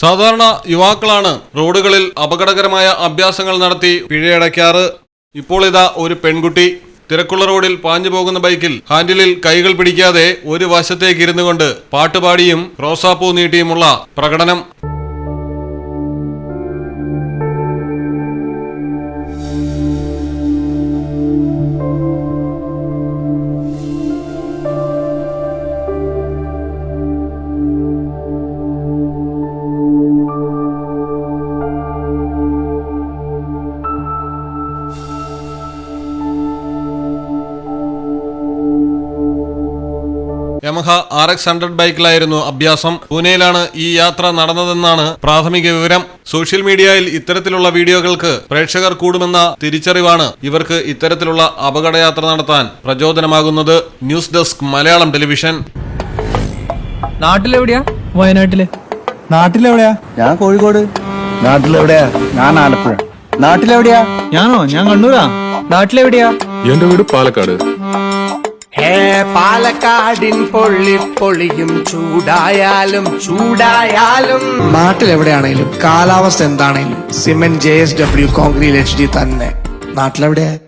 സാധാരണ യുവാക്കളാണ് റോഡുകളിൽ അപകടകരമായ അഭ്യാസങ്ങൾ നടത്തി പിഴയടയ്ക്കാറ്. ഇപ്പോൾ ഇതാ ഒരു പെൺകുട്ടി. തിരക്കുള്ള റോഡിൽ പാഞ്ഞു പോകുന്ന ബൈക്കിൽ ഹാൻഡിലിൽ കൈകൾ പിടിക്കാതെ ഒരു വശത്തേക്ക് ഇരുന്നുകൊണ്ട് പാട്ടുപാടിയും റോസാപ്പൂ നീട്ടിയുമുള്ള പ്രകടനം. യമഹ ആർ എക്സ് ഹൺഡ്രഡ് ബൈക്കിലായിരുന്നു അഭ്യാസം. പൂനെയിലാണ് ഈ യാത്ര നടന്നതെന്നാണ് പ്രാഥമിക വിവരം. സോഷ്യൽ മീഡിയയിൽ ഇത്തരത്തിലുള്ള വീഡിയോകൾക്ക് പ്രേക്ഷകർ കൂടുമെന്ന തിരിച്ചറിവാണ് ഇവർക്ക് ഇത്തരത്തിലുള്ള അപകടയാത്ര നടത്താൻ പ്രചോദനമാകുന്നത്. News desk Malayalam television. നാട്ടിലെവിടെയാ? വയനാട്ടിൽ. നാട്ടിലെവിടെയാ? ഞാൻ കോഴിക്കോട്. നാട്ടിലെവിടെയാ? ഞാൻ ആലപ്പുഴ. നാട്ടിലെവിടെയാ? ഞാനോ? ഞാൻ കണ്ണൂരാ? നാട്ടിലെവിടെയാ? എന്റെ വീട് പാലക്കാട്. പാലക്കാടിൻ പൊള്ളി പൊളിയും ചൂടായാലും ചൂടായാലും. നാട്ടിലെവിടെയാണേലും കാലാവസ്ഥ എന്താണെങ്കിലും cement J S W concrete H D തന്നെ. നാട്ടിലെവിടെയാ?